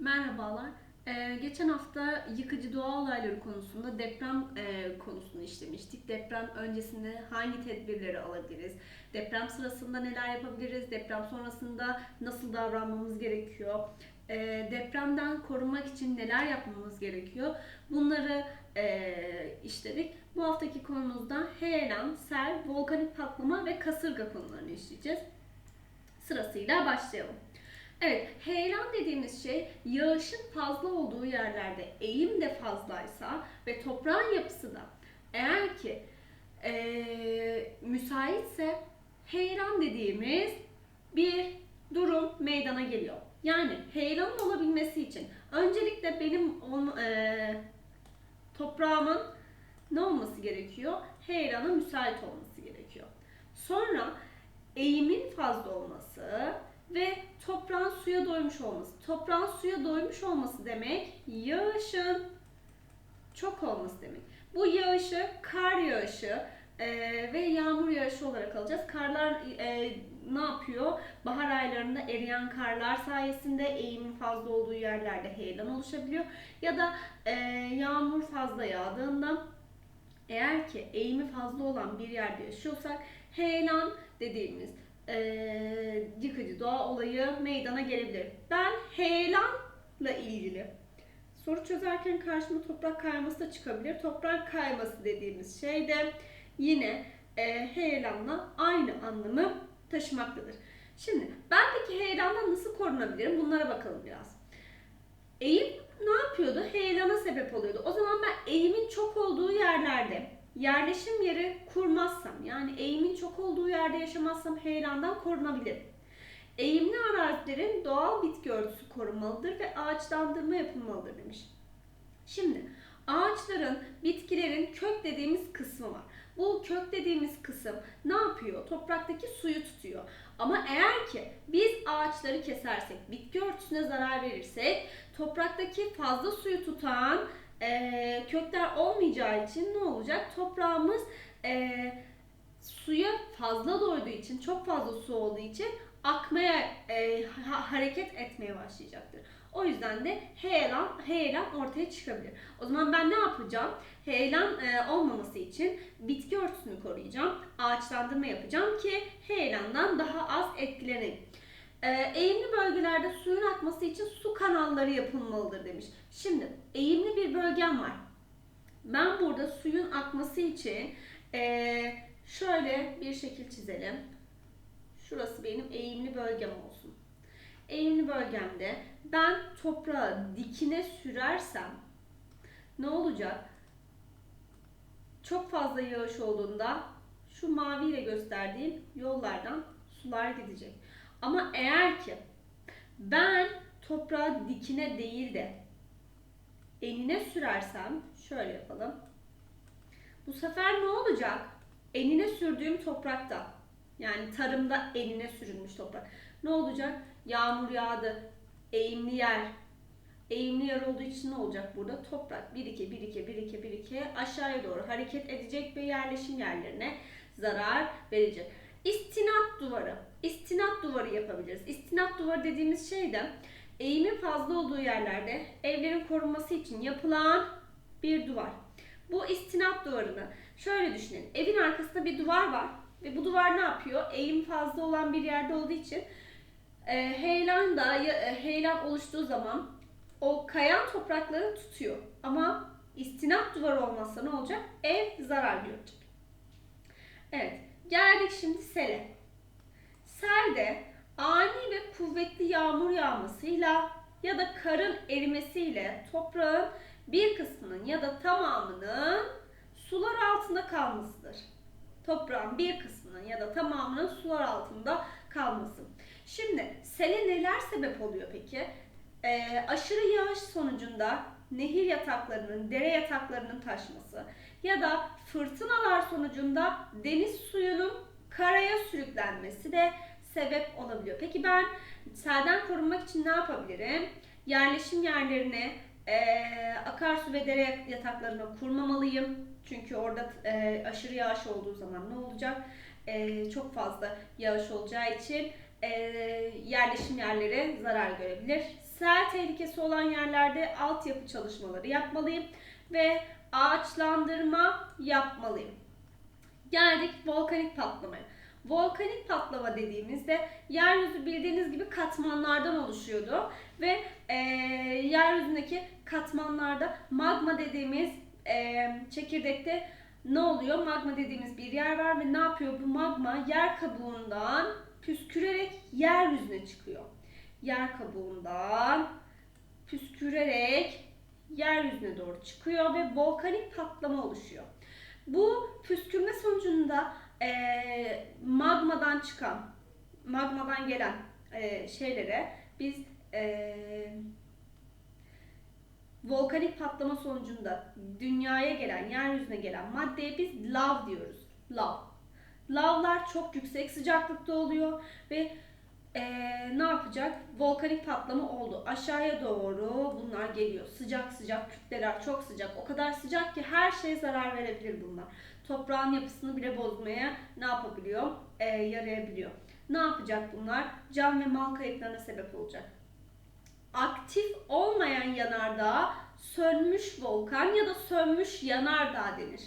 Merhabalar. Ee, geçen hafta yıkıcı doğa olayları konusunda deprem e, konusunu işlemiştik. Deprem öncesinde hangi tedbirleri alabiliriz? Deprem sırasında neler yapabiliriz? Deprem sonrasında nasıl davranmamız gerekiyor? Ee, depremden korunmak için neler yapmamız gerekiyor? Bunları e, işledik. Bu haftaki konumuzda heyelan, sel, volkanik patlama ve kasırga konularını işleyeceğiz. Sırasıyla başlayalım. Evet, heyelan dediğimiz şey yağışın fazla olduğu yerlerde eğim de fazlaysa ve toprağın yapısı da eğer ki eee, müsaitse heyelan dediğimiz bir durum meydana geliyor. Yani heyelanın olabilmesi için öncelikle benim on, eee, toprağımın ne olması gerekiyor? Heyelana müsait olması gerekiyor. Sonra eğimin fazla olması ve toprağın suya doymuş olması. Toprağın suya doymuş olması demek yağışın çok olması demek. Bu yağışı kar yağışı e, ve yağmur yağışı olarak alacağız. Karlar e, ne yapıyor? Bahar aylarında eriyen karlar sayesinde eğimin fazla olduğu yerlerde heyelan oluşabiliyor. Ya da e, yağmur fazla yağdığında eğer ki eğimi fazla olan bir yerde yaşıyorsak heyelan dediğimiz eee, yıkıcı doğa olayı meydana gelebilir. Ben heyelanla ilgili soru çözerken karşıma toprak kayması da çıkabilir. Toprak kayması dediğimiz şey de yine eee heyelanla aynı anlamı taşımaktadır. Şimdi ben peki heyelandan nasıl korunabilirim? Bunlara bakalım biraz. Eğim ne yapıyordu? Heyelana sebep oluyordu. O zaman ben eğimin çok olduğu yerlerde yerleşim yeri kurmazsam, yani eğimin çok olduğu yerde yaşamazsam heyelandan korunabilirim. Eğimli arazilerin doğal bitki örtüsü korunmalıdır ve ağaçlandırma yapılmalıdır demiş. Şimdi ağaçların, bitkilerin kök dediğimiz kısmı var. Bu kök dediğimiz kısım ne yapıyor? Topraktaki suyu tutuyor. Ama eğer ki biz ağaçları kesersek, bitki örtüsüne zarar verirsek, topraktaki fazla suyu tutan e, kökler olmayacağı için ne olacak? Toprağımız e, suya fazla doyduğu için, çok fazla su olduğu için akmaya, e, ha- hareket etmeye başlayacaktır. O yüzden de heyelan, heyelan ortaya çıkabilir. O zaman ben ne yapacağım? Heyelan e, olmaması için bitki örtüsünü koruyacağım. Ağaçlandırma yapacağım ki heyelandan daha az etkileneyim. E, eğimli bölgelerde suyun akması için su kanalları yapılmalıdır demiş. Şimdi eğimli bir bölgem var. Ben burada suyun akması için e, şöyle bir şekil çizelim. Şurası benim eğimli bölgem olsun. Eğimli bölgemde ben toprağı dikine sürersem ne olacak? Çok fazla yağış olduğunda şu maviyle gösterdiğim yollardan sular gidecek. Ama eğer ki ben toprağı dikine değil de enine sürersem şöyle yapalım. Bu sefer ne olacak? Enine sürdüğüm toprakta yani tarımda enine sürülmüş toprak. Ne olacak? Yağmur yağdı. Eğimli yer. Eğimli yer olduğu için ne olacak burada? Toprak birike birike birike birike aşağıya doğru hareket edecek ve yerleşim yerlerine zarar verecek. İstinat duvarı. İstinat duvarı yapabiliriz. İstinat duvarı dediğimiz şey de eğimin fazla olduğu yerlerde evlerin korunması için yapılan bir duvar. Bu istinat duvarını şöyle düşünün. Evin arkasında bir duvar var ve bu duvar ne yapıyor? Eğim fazla olan bir yerde olduğu için e, heyelan da e, heyelan oluştuğu zaman o kayan toprakları tutuyor. Ama istinat duvarı olmazsa ne olacak? Ev zarar görecek. Evet, geldik şimdi sele. Selde ani ve kuvvetli yağmur yağmasıyla ya da karın erimesiyle toprağın bir kısmının ya da tamamının sular altında kalmasıdır. Toprağın bir kısmının ya da tamamının sular altında kalması. Şimdi sele neler sebep oluyor peki? Ee, aşırı yağış sonucunda nehir yataklarının, dere yataklarının taşması ya da fırtınalar sonucunda deniz suyunun karaya sürüklenmesi de sebep olabiliyor. Peki ben selden korunmak için ne yapabilirim? Yerleşim yerlerini eee, akarsu ve dere yataklarına kurmamalıyım. Çünkü orada eee, aşırı yağış olduğu zaman ne olacak? Eee, çok fazla yağış olacağı için e, yerleşim yerleri zarar görebilir. Sel tehlikesi olan yerlerde altyapı çalışmaları yapmalıyım ve ağaçlandırma yapmalıyım. Geldik volkanik patlamaya. Volkanik patlama dediğimizde yeryüzü bildiğiniz gibi katmanlardan oluşuyordu ve e, yeryüzündeki katmanlarda magma dediğimiz e, çekirdekte ne oluyor? Magma dediğimiz bir yer var ve ne yapıyor bu magma? Yer kabuğundan püskürerek yeryüzüne çıkıyor. Yer kabuğundan püskürerek yeryüzüne doğru çıkıyor ve volkanik patlama oluşuyor. Bu püskürme sonucunda e, magmadan çıkan, magmadan gelen e, şeylere biz e, volkanik patlama sonucunda dünyaya gelen, yeryüzüne gelen maddeye biz lav diyoruz. Lav. Lavlar çok yüksek sıcaklıkta oluyor ve e, ne yapacak? Volkanik patlama oldu. Aşağıya doğru bunlar geliyor. Sıcak sıcak kütleler çok sıcak. O kadar sıcak ki her şeye zarar verebilir bunlar. Toprağın yapısını bile bozmaya ne yapabiliyor? E, yarayabiliyor. Ne yapacak bunlar? Can ve mal kayıplarına sebep olacak. Aktif olmayan yanardağ sönmüş volkan ya da sönmüş yanardağ denir.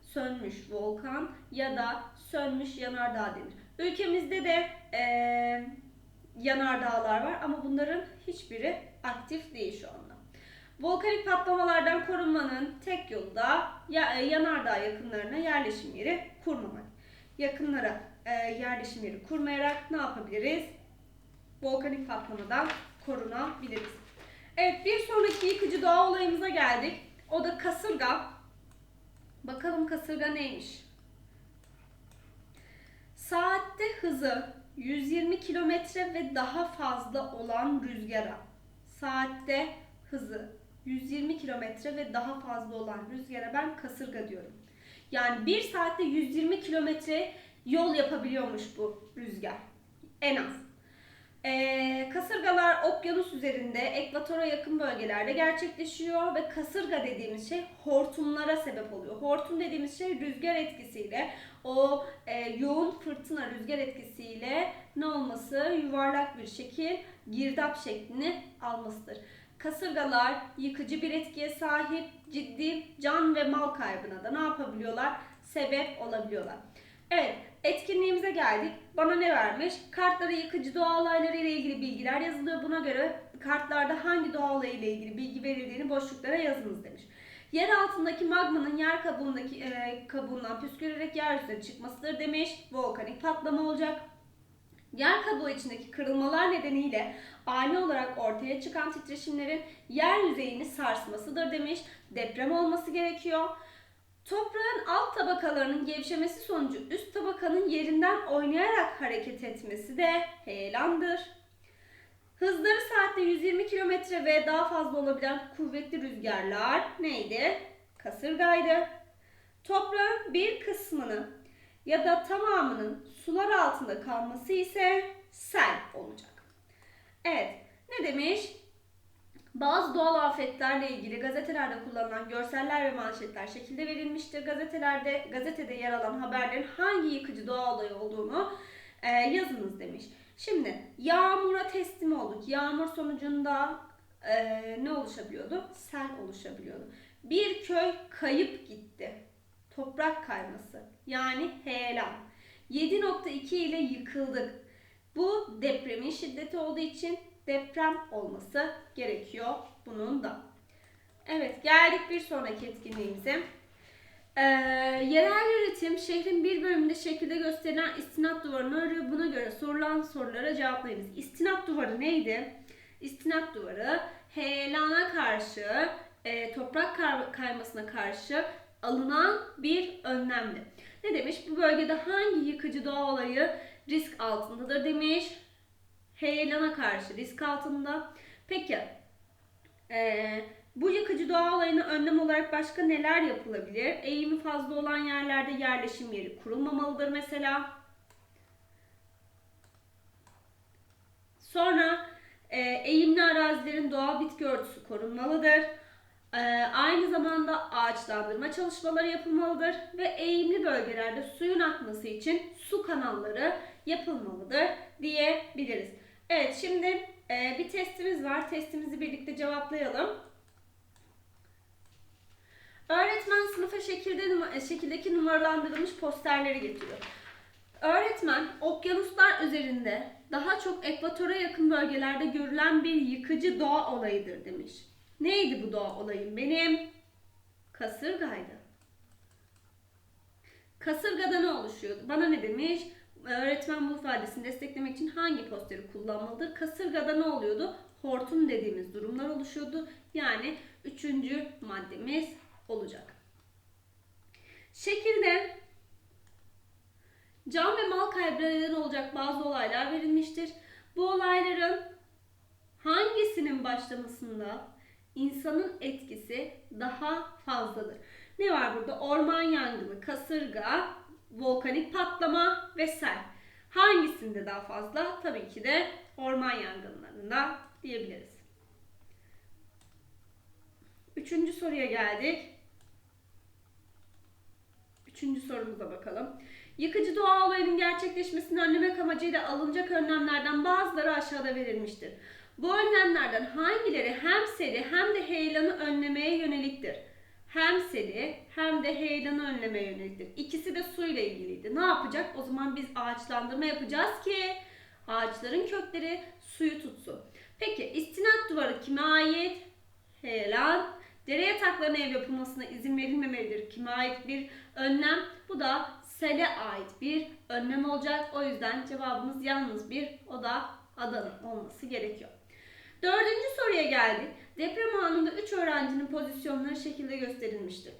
Sönmüş volkan ya da sönmüş yanardağ denir. Ülkemizde de e, yanardağlar var ama bunların hiçbiri aktif değil şu anda. Volkanik patlamalardan korunmanın tek yolu da e, yanardağ yakınlarına yerleşim yeri kurmamak. Yakınlara e, yerleşim yeri kurmayarak ne yapabiliriz? Volkanik patlamadan korunabiliriz. Evet bir sonraki yıkıcı doğa olayımıza geldik. O da kasırga. Bakalım kasırga neymiş? Saatte hızı 120 kilometre ve daha fazla olan rüzgara. Saatte hızı 120 kilometre ve daha fazla olan rüzgara ben kasırga diyorum. Yani bir saatte 120 kilometre yol yapabiliyormuş bu rüzgar. En az. Ee, kasırgalar okyanus üzerinde, ekvatora yakın bölgelerde gerçekleşiyor ve kasırga dediğimiz şey hortumlara sebep oluyor. Hortum dediğimiz şey rüzgar etkisiyle, o e, yoğun fırtına rüzgar etkisiyle ne olması? Yuvarlak bir şekil, girdap şeklini almasıdır. Kasırgalar yıkıcı bir etkiye sahip, ciddi can ve mal kaybına da ne yapabiliyorlar? Sebep olabiliyorlar. Evet, etkinliğimize geldik. Bana ne vermiş? Kartlara yıkıcı doğa olayları ile ilgili bilgiler yazılıyor. Buna göre kartlarda hangi doğa olayı ile ilgili bilgi verildiğini boşluklara yazınız demiş. Yer altındaki magmanın yer kabuğundaki e, kabuğundan püskürerek yeryüzüne çıkmasıdır demiş. Volkanik patlama olacak. Yer kabuğu içindeki kırılmalar nedeniyle ani olarak ortaya çıkan titreşimlerin yer yüzeyini sarsmasıdır demiş. Deprem olması gerekiyor. Toprağın alt tabakalarının gevşemesi sonucu üst tabakanın yerinden oynayarak hareket etmesi de heyelandır. Hızları saatte 120 km ve daha fazla olabilen kuvvetli rüzgarlar neydi? Kasırgaydı. Toprağın bir kısmını ya da tamamının sular altında kalması ise sel olacak. Evet, ne demiş? Bazı doğal afetlerle ilgili gazetelerde kullanılan görseller ve manşetler şekilde verilmiştir. Gazetelerde, gazetede yer alan haberlerin hangi yıkıcı doğa olayı olduğunu e, yazınız demiş. Şimdi yağmura teslim olduk. Yağmur sonucunda e, ne oluşabiliyordu? Sel oluşabiliyordu. Bir köy kayıp gitti. Toprak kayması yani heyelan. 7.2 ile yıkıldık. Bu depremin şiddeti olduğu için deprem olması gerekiyor bunun da. Evet geldik bir sonraki etkinliğimize. Ee, yerel yönetim şehrin bir bölümünde şekilde gösterilen istinat duvarını arıyor. Buna göre sorulan sorulara cevaplayınız. İstinat duvarı neydi? İstinat duvarı heyelana karşı, e, toprak kay- kaymasına karşı alınan bir önlemdi. Ne demiş? Bu bölgede hangi yıkıcı doğa olayı risk altındadır demiş. Heyelana karşı risk altında. Peki e, bu yıkıcı doğa olayını önlem olarak başka neler yapılabilir? Eğimi fazla olan yerlerde yerleşim yeri kurulmamalıdır mesela. Sonra e, eğimli arazilerin doğal bitki örtüsü korunmalıdır. E, aynı zamanda ağaçlandırma çalışmaları yapılmalıdır ve eğimli bölgelerde suyun akması için su kanalları yapılmalıdır diyebiliriz. Evet şimdi e, bir testimiz var. Testimizi birlikte cevaplayalım. Öğretmen sınıfa şekilde, numa- şekildeki numaralandırılmış posterleri getiriyor. Öğretmen okyanuslar üzerinde daha çok ekvatora yakın bölgelerde görülen bir yıkıcı doğa olayıdır demiş. Neydi bu doğa olayım benim? Kasırgaydı. Kasırgada ne oluşuyordu? Bana ne demiş? Öğretmen bu ifadesini desteklemek için hangi posteri kullanmalıdır? Kasırgada ne oluyordu? Hortum dediğimiz durumlar oluşuyordu. Yani üçüncü maddemiz olacak. Şekilde can ve mal kaybına neden olacak bazı olaylar verilmiştir. Bu olayların hangisinin başlamasında insanın etkisi daha fazladır? Ne var burada? Orman yangını, kasırga, volkanik patlama ve sel. Hangisinde daha fazla? Tabii ki de orman yangınlarında diyebiliriz. Üçüncü soruya geldik. Üçüncü sorumuza bakalım. Yıkıcı doğa olayının gerçekleşmesini önlemek amacıyla alınacak önlemlerden bazıları aşağıda verilmiştir. Bu önlemlerden hangileri hem seli hem de heyelanı önlemeye yöneliktir? Hem seli hem de heyelanı önlemeye yöneliktir. İkisi de suyla ilgiliydi. Ne yapacak? O zaman biz ağaçlandırma yapacağız ki ağaçların kökleri suyu tutsun. Peki istinat duvarı kime ait? Heyelan. Dere yataklarına ev yapılmasına izin verilmemelidir. Kime ait bir önlem? Bu da sele ait bir önlem olacak. O yüzden cevabımız yalnız bir. O da adanın olması gerekiyor. Dördüncü soruya geldik. Deprem anında 3 öğrencinin pozisyonları şekilde gösterilmiştir.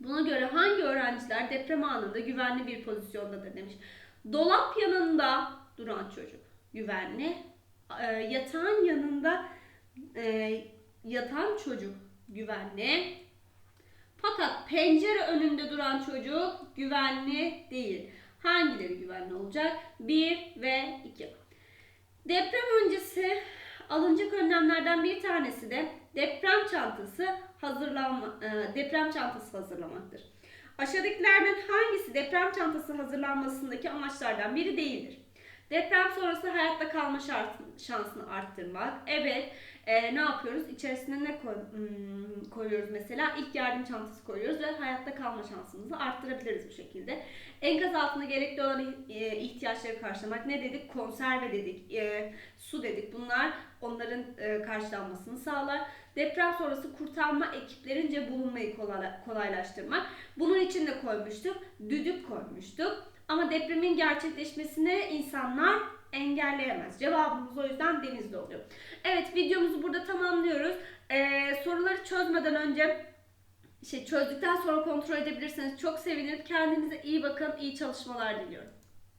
Buna göre hangi öğrenciler deprem anında güvenli bir pozisyondadır demiş. Dolap yanında duran çocuk güvenli. E, yatağın yanında e, yatan çocuk güvenli. Fakat pencere önünde duran çocuk güvenli değil. Hangileri güvenli olacak? 1 ve 2. Deprem öncesi alınacak önlemlerden bir tanesi de deprem çantası hazırlanma e, deprem çantası hazırlamaktır. Aşağıdakilerden hangisi deprem çantası hazırlanmasındaki amaçlardan biri değildir? Deprem sonrası hayatta kalma şansını arttırmak. Evet, e, ne yapıyoruz? İçerisine ne koy- hmm, koyuyoruz mesela? İlk yardım çantası koyuyoruz ve hayatta kalma şansımızı arttırabiliriz bu şekilde. Enkaz altında gerekli olan e, ihtiyaçları karşılamak. Ne dedik? Konserve dedik, e, su dedik. Bunlar onların e, karşılanmasını sağlar. Deprem sonrası kurtarma ekiplerince bulunmayı kolay- kolaylaştırmak. Bunun için de koymuştuk. Düdük koymuştuk. Ama depremin gerçekleşmesini insanlar engelleyemez. Cevabımız o yüzden denizde oluyor. Evet videomuzu burada tamamlıyoruz. Ee, soruları çözmeden önce şey çözdükten sonra kontrol edebilirseniz çok sevinirim. Kendinize iyi bakın. iyi çalışmalar diliyorum.